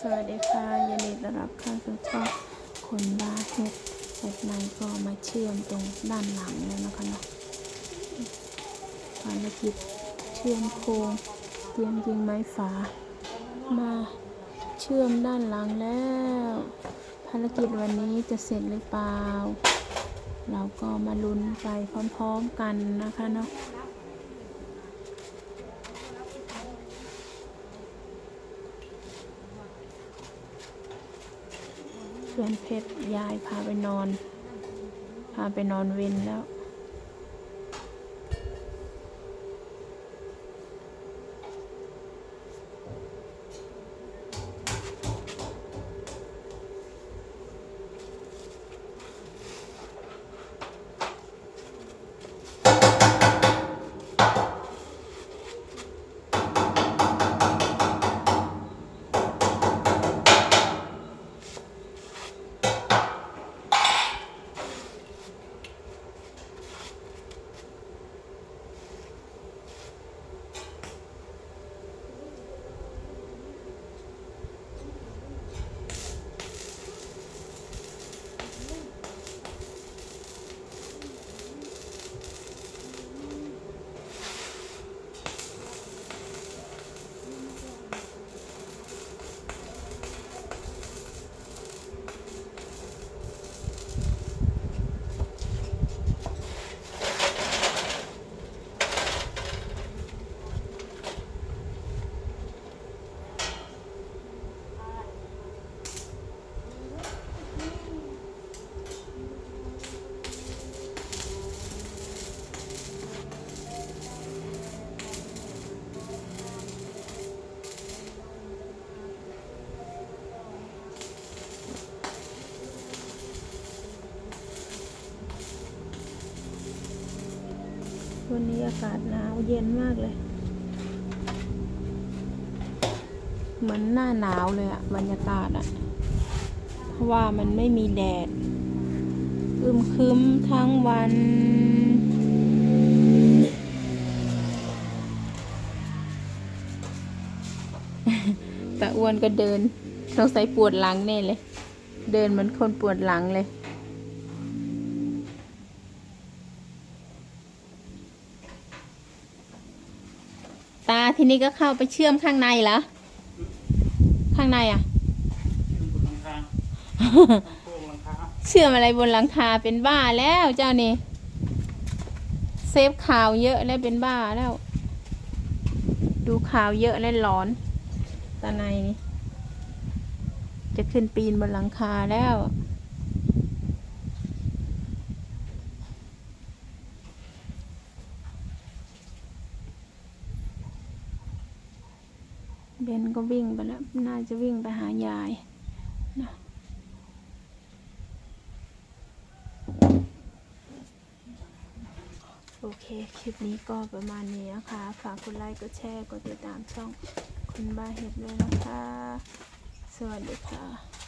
สวัสดีค่ะยินดีต้อนรับเข้าสู่ช่องคนบ้าเฮ็ดเฮ็ดในก็มาเชื่อมตรงด้านหลังแล้วนะคะเนาะภารกิจเชื่อมโครงเตรียมยิงไม้ฝา มาเชื่อมด้านหลังแล้ว ภารกิจวันนี้จะเสร็จหรือเปล่า เราก็มาลุ้นไปพร้อมๆกันนะคะเนาะ เวนเพชรยายพาไปนอน พาไปนอนเวนแล้ว วันนี้อากาศหนาวเย็นมากเลย เหมือนหน้าหนาวเลยอะบรรยากาศอะเพราะว่ามันไม่มีแดดอึมครึมทั้งวันตาอ้วนก็เดินสงสัยปวดหลังแน่เลย เดินเหมือนคนปวดหลังเลย ทีนี้ก็เข้าไปเชื่อมข้างในเหรอ ข้างในอะบนหลังคาโค้งหลังคาเชื่อมอะไรบนหลังคาเป็นบ้าแล้วเจ้านี่ เซฟข่าวเยอะแล้วเป็นบ้าแล้ว ดูข่าวเยอะแล้วร้อนตาในนี่ จะขึ้นปีนบนหลังคาแล้ว เบนก็วิ่งไปแล้ว น่าจะวิ่งไปหายายนะโอเค คลิปนี้ก็ประมาณนี้นะคะ ฝากกดไลค์ กดแชร์ กดติดตามช่องคุณบ้าเห็ดด้วยนะคะ สวัสดีค่ะ